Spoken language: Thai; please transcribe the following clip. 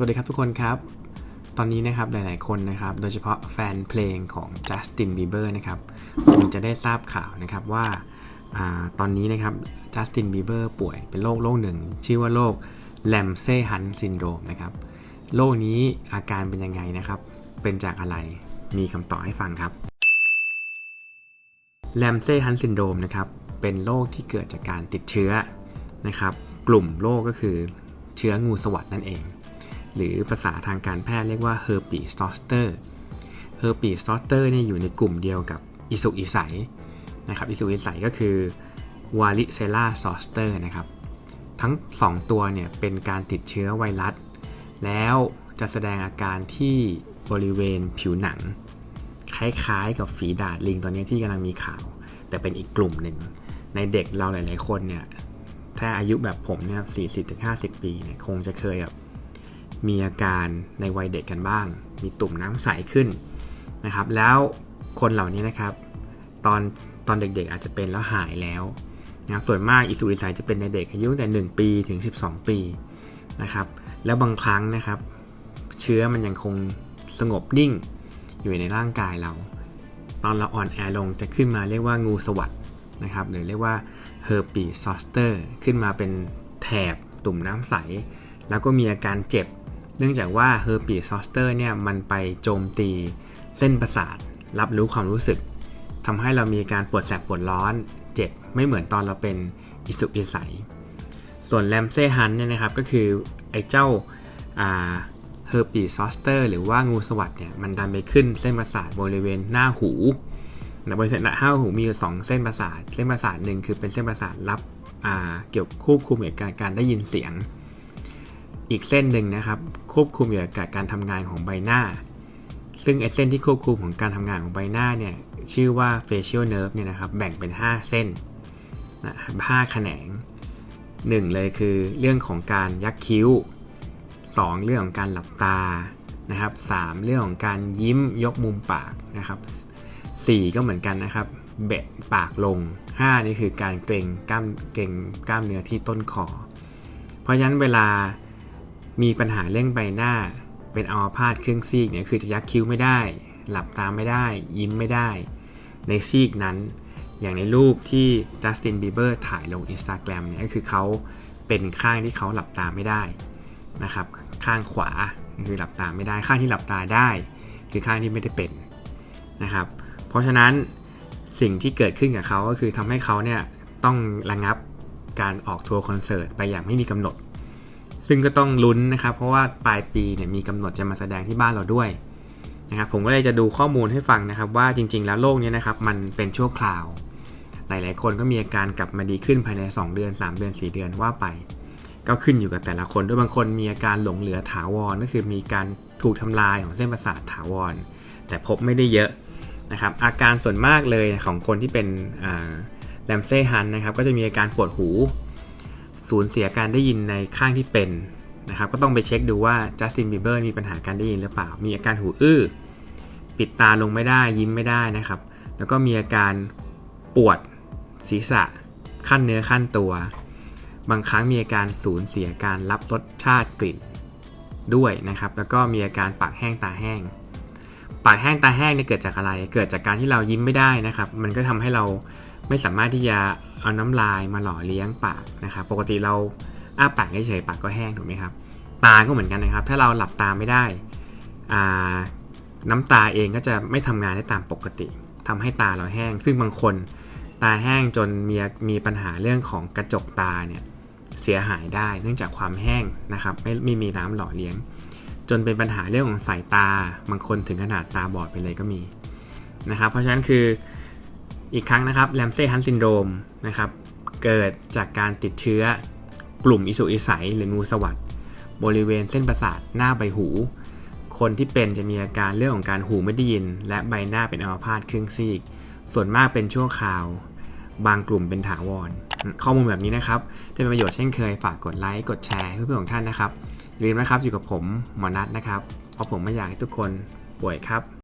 สวัสดีครับทุกคนครับ ตอนนี้นะครับหลายๆคนนะครับ โดยเฉพาะแฟนเพลงของจัสตินบีเบอร์นะครับคงจะได้ทราบข่าวนะครับว่าอตอนนี้นะครับจัสตินบีเบอร์ป่วยเป็นโรคโรคหนึ่ง ชื่อว่าโรคแลมเซ่ฮันซินโดรมนะครับโรคนี้อาการเป็นยังไงนะครับ เป็นจากอะไรมีคำตอบให้ฟังครับแลมเซ่ฮันซินโดรมนะครับเป็นโรคที่เกิดจากการติดเชื้อนะครับ กลุ่มโรคก็คือเชื้องูสวัสดนั่นเอง หรือภาษาทางการแพทย์เรียกว่า herpes zoster herpes zoster เนี่ยอยู่ในกลุ่มเดียวกับอิสุอิสัยนะครับอิสุอิสัยก็คือ varicella zoster นะครับ ทั้ง 2 ตัวเนี่ยเป็นการติดเชื้อไวรัส แล้วจะแสดงอาการที่บริเวณผิวหนัง คล้ายๆ กับฝีดาดลิงตอนนี้ที่กำลังมีข่าว แต่เป็นอีกกลุ่มหนึ่ง ในเด็กเราหลายๆคนเนี่ยถ้าอายุแบบผมเนี่ย40-50 ปีเนี่ยคงจะเคยแบบ มีอาการในวัยเด็กกันบ้าง มีตุ่มน้ำใสขึ้นนะครับ แล้วคนเหล่านี้นะครับ ตอนตอนเด็กๆอาจจะเป็นแล้วหายแล้วนะครับส่วนมากอิสุอิสัยจะเป็นในเด็กอายุตั้งแต่ 1 ปีถึง 12 ปีนะครับ แล้วบางครั้งนะครับ เชื้อมันยังคงสงบนิ่งอยู่ในร่างกายเรา ตอนเราอ่อนแอลงจะขึ้นมาเรียกว่างูสวัสดนะครับหรือเรียกว่า herpes zoster ขึ้นมาเป็นแถบตุ่มน้ำใส แล้วก็มีอาการเจ็บ เนื่องจากว่า herpes zoster เนี่ยมันไปโจมตีเส้นประสาท รับรู้ความรู้สึกทำให้เรามีการปวดแสบปวดร้อนเจ็บไม่เหมือนตอนเราเป็นอิสุอิสัย ส่วนแลมเซ่ฮันเนี่ยนะครับก็คือไอ้เจ้าเฮอร์ปีซอสเตอร์หรือว่างูสวัสดเนี่ยมันดันไปขึ้นเส้นประสาทบริเวณหน้าหูนะบริเวณหน้าหูมีอยู่สองเส้นประสาท เส้นประสาทหนึ่งคือเป็นเส้นประสาทรับเกี่ยวควบคุมเกี่ยวกับการได้ยินเสียง อีกเส้นหนึ่งนะครับควบคุมเกี่ยวกับการทำงานของใบหน้า ซึ่งไอเส้นที่ควบคุมของการทำงานของใบหน้าเนี่ยชื่อว่า facial nerve เนี่ยนะครับแบ่งเป็น 5 เส้นนะ5แขนง 1 เลยคือเรื่องของการยักคิ้ว 2 เรื่องของการหลับตานะครับ3เรื่องของการยิ้มยกมุมปากนะครับ4ก็เหมือนกันนะครับเบะปากลง 5 นี่คือการเกรงกล้ามเกรงกล้ามเนื้อที่ต้นคอ เพราะฉะนั้นเวลา มีปัญหาเรื่องใบหน้า เป็นอัมพาตครึ่งซีกเนี่ยคือจะยักคิ้วไม่ได้ หลับตาไม่ได้ ยิ้มไม่ได้ ในซีกนั้น อย่างในรูปที่จัสตินบีเบอร์ถ่ายลง Instagram เนี่ยก็คือเขาเป็นข้างที่เขาหลับตาไม่ได้นะครับข้างขวาคือหลับตาไม่ได้ข้างที่หลับตาได้ คือข้างที่ไม่ได้เป็นนะครับ เพราะฉะนั้นสิ่งที่เกิดขึ้นกับเขาก็คือทำให้เขาเนี่ยต้องระงับการออกทัวร์คอนเสิร์ตไปอย่างไม่มีกำหนด ซึ่งก็ต้องลุ้นนะครับ เพราะว่าปลายปีเนี่ยมีกำหนดจะมาแสดงที่บ้านเราด้วยนะครับผมก็เลยจะดูข้อมูลให้ฟังนะครับ ว่าจริง ๆ แล้วโรคนี้นะครับมันเป็นชั่วคราว หลาย ๆ คนก็มีอาการกลับมาดีขึ้นภายใน 2 เดือน 3 เดือน 4 เดือนว่าไป ก็ขึ้นอยู่กับแต่ละคนด้วยบางคนมีอาการหลงเหลือถาวรก็คือมีการถูกทำลายของเส้นประสาทถาวร แต่พบไม่ได้เยอะนะครับ อาการส่วนมากเลยของคนที่เป็นแลมเซ่ฮันนะครับก็จะมีอาการปวดหู สูญเสียการได้ยินในข้างที่เป็นนะครับก็ต้องไปเช็คดูว่าจัสตินบีเบอร์มีปัญหาการได้ยินหรือเปล่า มีอาการหูอื้อ ปิดตาลงไม่ได้ยิ้มไม่ได้นะครับ แล้วก็มีอาการปวดศีรษะขั้นเนื้อขั้นตัว บางครั้งมีอาการสูญเสียการรับรสชาติกลิ่นด้วยนะครับ แล้วก็มีอาการปากแห้งตาแห้ง ปากแห้งตาแห้งเนี่ยเกิดจากอะไร เกิดจากการที่เรายิ้มไม่ได้นะครับ มันก็ทำให้เรา ไม่สามารถที่จะเอาน้ำลายมาหล่อเลี้ยงปากนะครับ ปกติเราอ้าปากเฉยๆปากก็แห้งถูกไหมครับ ตาก็เหมือนกันนะครับ ถ้าเราหลับตาไม่ได้น้ำตาเองก็จะไม่ทำงานได้ตามปกติทำให้ตาเราแห้ง ซึ่งบางคนตาแห้งจนมีมีปัญหาเรื่องของกระจกตาเนี่ยเสียหายได้เนื่องจากความแห้งนะครับไม่ไม่มีน้ำหล่อเลี้ยง จนเป็นปัญหาเรื่องของสายตาบางคนถึงขนาดตาบอดไปเลยก็มีนะครับเพราะฉะนั้นคือ อีกครั้งนะครับแลมเซ่ฮันซินโดมนะครับเกิดจากการติดเชื้อกลุ่มอิสุอิสัยหรืองูสวัสดบริเวณเส้นประสาทหน้าใบหู คนที่เป็นจะมีอาการเรื่องของการหูไม่ได้ยิน และใบหน้าเป็นอัมพาตครึ่งซีก ส่วนมากเป็นชั่วคราว บางกลุ่มเป็นถาวร ข้อมูลแบบนี้นะครับได้เป็นประโยชน์เช่นเคยฝากกดไลค์กดแชร์เพื่อนๆของท่านนะครับลืมนะครับอยู่กับผมหมอนัทนะครับ เพราะผมไม่อยากให้ทุกคนป่วยครับ